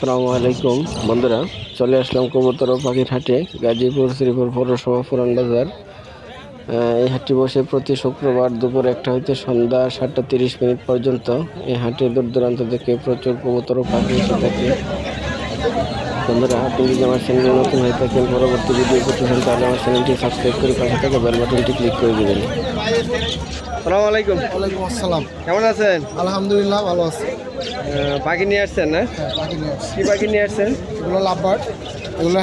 আসসালামু আলাইকুম। বন্ধুরা, চলে আসলাম কবুতর পাখির হাটে, গাজীপুর শ্রীপুর পৌরসভা পুরান বাজার। এই হাটটি বসে প্রতি শুক্রবার দুপুর একটা হইতে সন্ধ্যা সাতটা তিরিশ মিনিট পর্যন্ত। এই হাটে দূর দূরান্ত থেকে প্রচুর কবুতর পাখি এসে থাকে। বন্ধুরা আপনি যদি আমার চ্যানেলে নতুন হয়ে থাকেন পরবর্তী ভিডিও করতে চান তাহলে আমার চ্যানেলটি সাবস্ক্রাইব করে পাশে থাকা বেল বাটনটি ক্লিক করে দেবেন। আসসালামু আলাইকুম। ওয়ালাইকুম আসসালাম। কেমন আছেন? আলহামদুলিল্লাহ ভালো আছি। পাখি নিয়ে আসছেন না? হ্যাঁ পাখি নিয়ে কি পাখি নিয়ে আসছেন? এগুলো লাভবার্ড এগুলো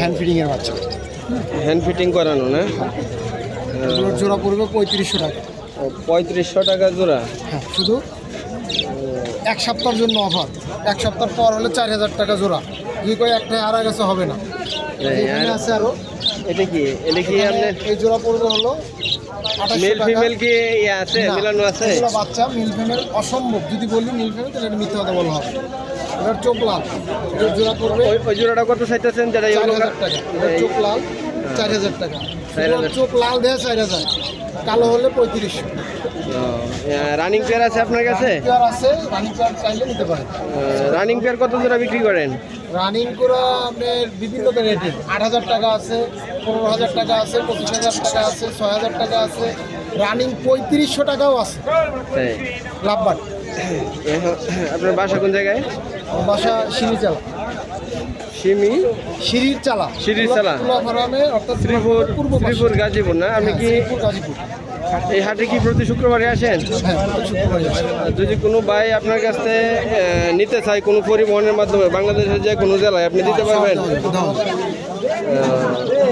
হ্যান্ড ফিডিংয়ের বাচ্চা। হ্যান্ড ফিটিং করানো না? এগুলোর জোড়া পড়বে পঁয়ত্রিশশো টাকা। পঁয়ত্রিশশো টাকা জোড়া? হ্যাঁ শুধু এক সপ্তাহের জন্য অফার এক সপ্তাহ পর হলে চার হাজার টাকা জোড়া। যদি কই একটা আর গেছে হবে না। এখানে আছে আরও। এটা কি? এটা কি আপনার এই জোড়া পড়বে হলো মেল ফিমেল কি ইয়ে আছে? মিলানো আছে? এগুলো বাচ্চা মিল ফিমেল অসম্ভব। যদি বলি মিল ফিমেল তাহলে এটা মিথ্যা কথা বলা হবে। এটার চোখ লাল। এটার জোড়া পড়বে ওই জোড়াটা কত চাইতেছেন? যেটা টাকা। এটার চোখ লাল চার হাজার টাকা। চোখ লাল দেয় চার হাজার। কালো হলে পঁয়ত্রিশশো রানিং পেয়ার আছে আপনার কাছে? আছে রানিং পেয়ার চাইলে নিতে পারেন। রানিং পেয়ার কত জোড়া বিক্রি করেন? রানিং করা আপনার বিভিন্ন রেটের আট হাজার টাকা আছে পনেরো হাজার টাকা আছে পঁচিশ হাজার টাকা আছে ছয় হাজার টাকা আছে। রানিং পঁয়ত্রিশশো টাকাও আছে। তাই? লাভবার আপনার বাসা কোন জায়গায়? বাসা সিঁড়ি চালা। সিমি সিঁড়ির চালা। সিঁড়ির চালা। ফার্মে অর্থাৎ শ্রীপুর পূর্ব শ্রীপুর গাজীপুর না? আমি কি শ্রীপুর গাজীপুর। এই হাটে কি প্রতি শুক্রবারে আসেন হ্যাঁ। যদি কোনো ভাই আপনার কাছ থেকে নিতে চাই কোনো পরিবহনের মাধ্যমে বাংলাদেশের যে কোনো জেলায় আপনি দিতে পারবেন দাও। আহ,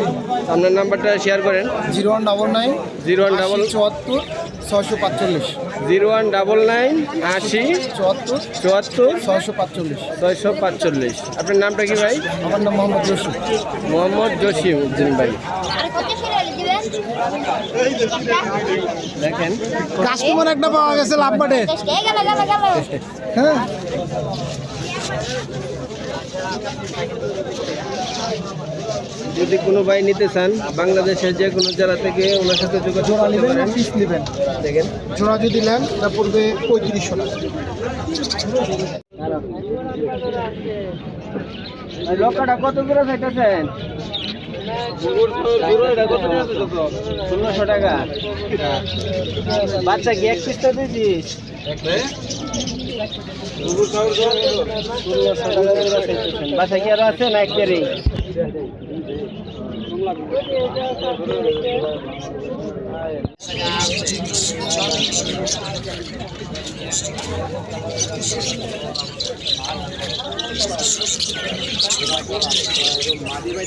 আপনার নাম্বারটা শেয়ার করেন। Zero one double nine zero one double চুয়াত্তর ছশো পাঁচচল্লিশ। জিরো ওয়ান ডাবল নাইন আশি চুয়াত্তর চুয়াত্তর ছয়শো পাঁচচল্লিশ। ছয়শো পাঁচচল্লিশ। আপনার নামটা কি ভাই? আমার নাম মোহাম্মদ জসিম। মোহাম্মদ জসিম উদ্দিন ভাই। আর কত ছেড়ে দিবেন দেখেন। কাস্টমার একটা পাওয়া গেছে লাভবাটে। হ্যাঁ। যদি কোনো ভাই নিতে চান বাংলাদেশের যে কোনো জেলা থেকে ওনার সাথে যোগাযোগ জোড়া নেবেন না পিস নেবেন। দেখেন। জোড়া যদি নেন তা পড়বে পঁয়ত্রিশশো টাকা। লক্ষটা কত করে চাইতেছেন? ষোলোশো টাকা। বাচ্চা কি এক পিসটা দিয়েছিস? বাসা কি আছে? না একবারেই মাদি ভাই